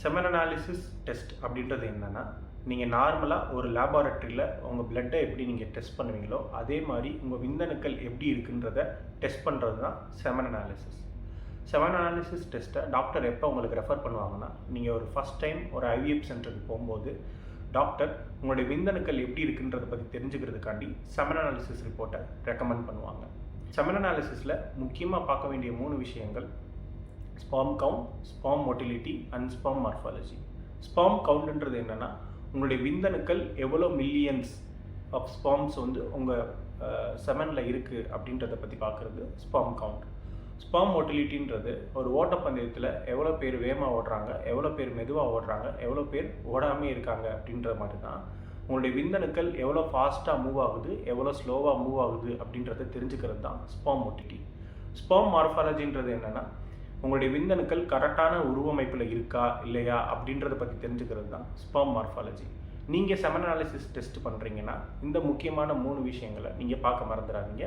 Semen analysis test அப்படின்றது என்னென்னா நீங்கள் நார்மலாக ஒரு லேபார்ட்ரியில் உங்கள் பிளட்டை எப்படி நீங்கள் டெஸ்ட் பண்ணுவீங்களோ அதே மாதிரி உங்கள் விந்தணுக்கள் எப்படி இருக்குன்றத டெஸ்ட் பண்ணுறது தான் செமன் அனாலிசிஸ் செமன் அனாலிசிஸ் டெஸ்ட்டை டாக்டர் எப்போ உங்களுக்கு ரெஃபர் பண்ணுவாங்கன்னா நீங்கள் ஒரு ஃபஸ்ட் டைம் ஒரு ஐவிஎஃப் சென்டருக்கு போகும்போது டாக்டர் உங்களுடைய விந்தணுக்கள் எப்படி இருக்குன்றதை பற்றி தெரிஞ்சுக்கிறதுக்காண்டி செமன் அனாலிசிஸ் ரிப்போர்ட்டை ரெக்கமெண்ட் பண்ணுவாங்க. செமன் அனாலிசிஸில் முக்கியமாக பார்க்க வேண்டிய மூணு விஷயங்கள் sperm count sperm motility and sperm morphology sperm கவுண்ட்ன்றது என்னென்னா உங்களுடைய விந்தணுக்கள் எவ்வளோ மில்லியன்ஸ் ஆஃப் ஸ்பாம்ஸ் வந்து உங்கள் செமனில் இருக்குது அப்படின்றத பற்றி பார்க்குறது ஸ்பாம் கவுண்ட் ஸ்பாம் மொட்டிலிட்டின்றது ஒரு ஓட்டப்பந்தயத்தில் எவ்வளோ பேர் வேகமாக ஓடுறாங்க எவ்வளோ பேர் மெதுவாக ஓடுறாங்க எவ்வளோ பேர் ஓடாமே இருக்காங்க அப்படின்ற மாதிரி தான் உங்களுடைய விந்தணுக்கள் எவ்வளோ ஃபாஸ்ட்டாக மூவ் ஆகுது எவ்வளோ ஸ்லோவாக மூவ் ஆகுது அப்படின்றத தெரிஞ்சுக்கிறது தான் ஸ்பாம் மொட்டிலிட்டி ஸ்பாம் மார்ஃபாலஜின்றது என்னென்னா உங்களுடைய விந்தணுக்கள் கரெக்டான உருவமைப்பில் இருக்கா இல்லையா அப்படின்றத பற்றி தெரிஞ்சுக்கிறது தான் ஸ்பெர்ம் மார்ஃபாலஜி நீங்கள் செமனாலிசிஸ் டெஸ்ட் பண்ணுறீங்கன்னா இந்த முக்கியமான மூணு விஷயங்களை நீங்கள் பார்க்க மறந்துடாதீங்க.